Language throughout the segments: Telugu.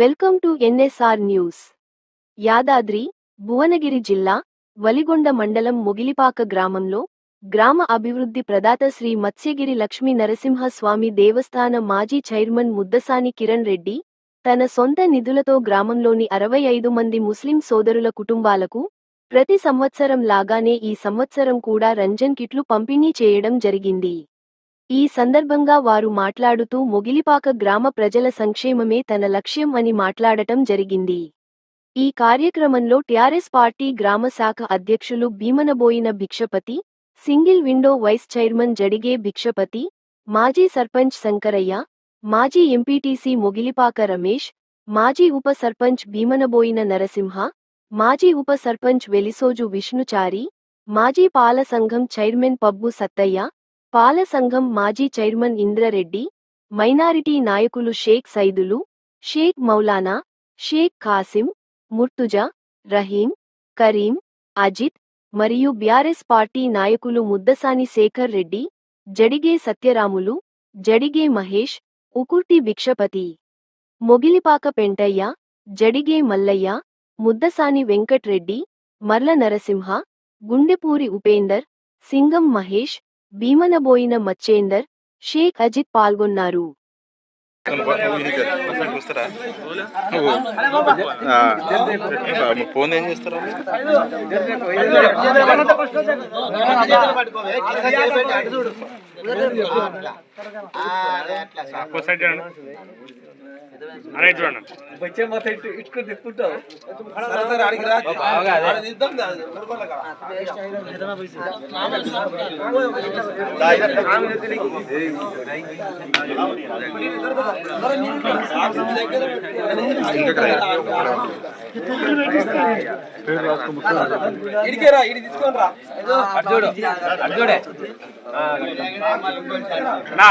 Welcome to NSR news. Yadadri Bhuvanagiri జిల్లా వలిగొండ మండలం మొగిలిపాక గ్రామంలో గ్రామ అభివృద్ధి ప్రదాత శ్రీ మత్స్యగిరి లక్ష్మీ నరసింహస్వామి దేవస్థాన మాజీ చైర్మన్ ముద్దసాని కిరణ్ రెడ్డి తన సొంత నిధులతో గ్రామంలోని అరవై ఐదు మంది ముస్లిం సోదరుల కుటుంబాలకు ప్రతి సంవత్సరం లాగానే ఈ సంవత్సరం కూడా రంజన్ కిట్లు పంపిణీ చేయడం జరిగింది. ఈ సందర్భంగా వారు మాట్లాడుతూ మొగిలిపాక గ్రామ ప్రజల సంక్షేమమే తన లక్ష్యం అని మాట్లాడటం జరిగింది. ఈ కార్యక్రమంలో టిఆర్ఎస్ పార్టీ గ్రామ శాఖ అధ్యక్షులు Bheemanaboina Bhikshapathi single window vice chairman Jadige Bhikshapathi మాజీ సర్పంచ్ శంకరయ్య మాజీ ఎంపీటీసీ మొగిలిపాక రమేష్ మాజీ ఉప సర్పంచ్ భీమనబోయిన నరసింహ మాజీ ఉప సర్పంచ్ వెలిసోజు విష్ణుచారి మాజీ పాల సంఘం చైర్మన్ పబ్బు సత్తయ్య పాల సంఘం మాజీ చైర్మన్ ఇంద్రరెడ్డి మైనారిటీ నాయకులు షేక్ సైదులు షేక్ మౌలానా షేక్ ఖాసిం ముర్తుజా రహీం కరీం అజిత్ మరియు బ్యారెస్ పార్టీ నాయకులు ముద్దసాని శేఖర్ రెడ్డి జడిగే సత్యరాములు జడిగే మహేష్ ఉకుర్తి భిక్షపతి మొగిలిపాక పెంటయ్య జడిగే మల్లయ్య ముద్దసాని వెంకట్రెడ్డి మర్ల నరసింహ గుండెపూరి ఉపేందర్ సింగం మహేష్ భీమనబోయిన మచ్చేందర్ షేక్ అజిత్ పాల్గొన్నారు. ఫోన్ ఏం చేస్తారా సైడ్ వచ్చే మొత్తం ఇటు ఇటుకు తిప్పుకుంటావు ఇడికేరా ఇడి తీసుకొని రా అర్జుడు అర్జుడే నా.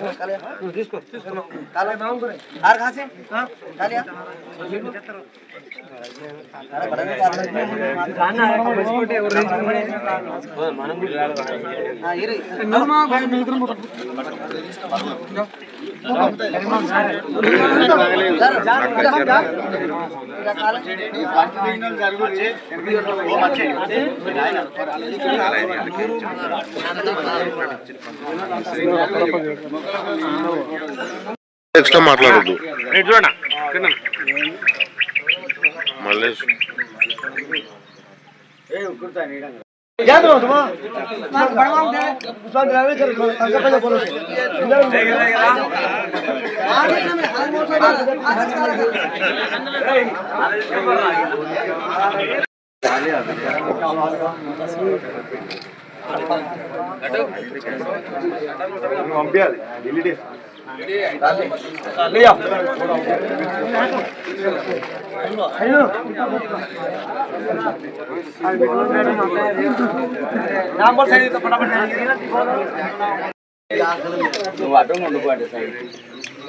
కంటిన్యూషన్ కొంచెం కట్ చేసి ఇటు ఇటు చూడండి మంచి ఒకళ్ళు రాది తీసుకో తీసుకో ఎక్స్ట్రా మాట్లాడద్దు. याद रहो तुम పంపించాలి ఢిల్లీ చూడండి కింద మళ్ళీ నువ్వు అడ్డం ఉండిపోండి సైడ్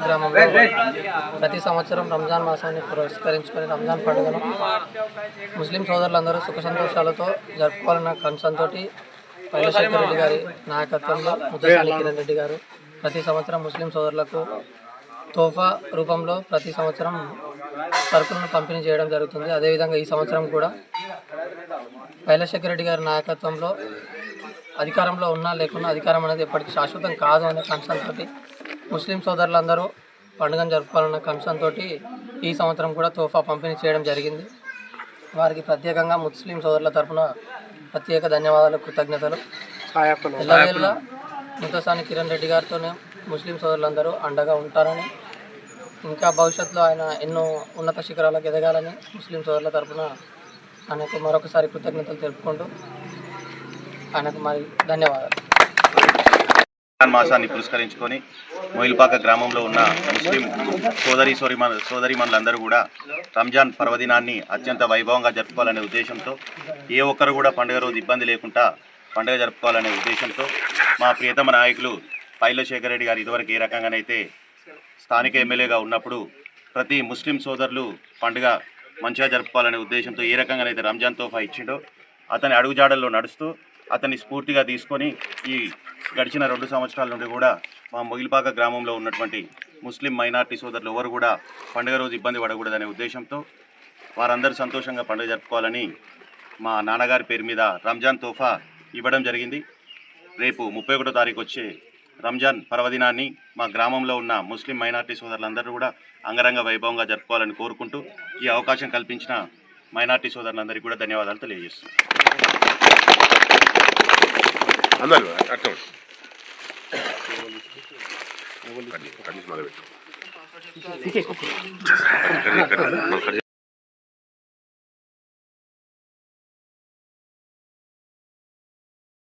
గ్రామంలో ప్రతి సంవత్సరం రంజాన్ మాసాన్ని పురస్కరించుకొని రంజాన్ పండుగను ముస్లిం సోదరులందరూ సుఖ సంతోషాలతో జరుపుకోవాలన్న కంచంతో పైలశేఖర్ రెడ్డి గారి నాయకత్వంలో ముద్దసాని కిరణ్ రెడ్డి గారు ప్రతి సంవత్సరం ముస్లిం సోదరులకు తోఫా రూపంలో ప్రతి సంవత్సరం సరుకులను పంపిణీ చేయడం జరుగుతుంది. అదేవిధంగా ఈ సంవత్సరం కూడా కైలాశేఖర రెడ్డి గారి నాయకత్వంలో అధికారంలో ఉన్నా లేకున్నా అధికారం అనేది ఎప్పటికీ శాశ్వతం కాదు అనే కంచంతో తోటి ముస్లిం సోదరులందరూ పండుగను జరుపుకోవాలన్న తోటి ఈ సంవత్సరం కూడా తోఫా పంపిణీ చేయడం జరిగింది. వారికి ప్రత్యేకంగా ముస్లిం సోదరుల తరఫున ప్రత్యేక ధన్యవాదాలు కృతజ్ఞతలు. ఎల్లవేళ ముతసాని కిరణ్ రెడ్డి గారితోనే ముస్లిం సోదరులందరూ అండగా ఉంటారని ఇంకా భవిష్యత్తులో ఆయన ఎన్నో ఉన్నత శిఖరాలకు ఎదగాలని ముస్లిం సోదరుల తరఫున ఆయనకు మరొకసారి కృతజ్ఞతలు తెలుపుకుంటూ ఆయనకు మరి ధన్యవాదాలు. మాసాన్ని పురస్కరించుకొని మొయిల్పాక గ్రామంలో ఉన్న ముస్లిం సోదరి సోదరి సోదరిమణులందరూ కూడా రంజాన్ పర్వదినాన్ని అత్యంత వైభవంగా జరుపుకోవాలనే ఉద్దేశంతో ఏ ఒక్కరు కూడా పండుగ రోజు ఇబ్బంది లేకుండా పండుగ జరుపుకోవాలనే ఉద్దేశంతో మా ప్రియతమ నాయకులు పైల శేఖర్ రెడ్డి గారు ఇదివరకు ఏ రకంగానైతే స్థానిక ఎమ్మెల్యేగా ఉన్నప్పుడు ప్రతి ముస్లిం సోదరులు పండుగ మంచిగా జరుపుకోవాలనే ఉద్దేశంతో ఏ రకంగానైతే రంజాన్ తోఫా ఇచ్చిండో అతని అడుగుజాడల్లో నడుస్తూ అతన్ని స్ఫూర్తిగా తీసుకొని ఈ గడిచిన రెండు సంవత్సరాల నుండి కూడా మా మొగిలిపాక గ్రామంలో ఉన్నటువంటి ముస్లిం మైనార్టీ సోదరులు ఎవరు కూడా పండుగ రోజు ఇబ్బంది పడకూడదనే ఉద్దేశంతో వారందరూ సంతోషంగా పండుగ జరుపుకోవాలని మా నాన్నగారి పేరు మీద రంజాన్ తోఫా ఇవ్వడం జరిగింది. రేపు ముప్పై ఒకటో తారీఖు వచ్చే రంజాన్ పర్వదినాన్ని మా గ్రామంలో ఉన్న ముస్లిం మైనార్టీ సోదరులందరూ కూడా అంగరంగ వైభవంగా జరుపుకోవాలని కోరుకుంటూ ఈ అవకాశం కల్పించిన మైనార్టీ సోదరులందరికీ కూడా ధన్యవాదాలు తెలియజేస్తున్నాను అందరు అట్లా మొదలుపెట్టు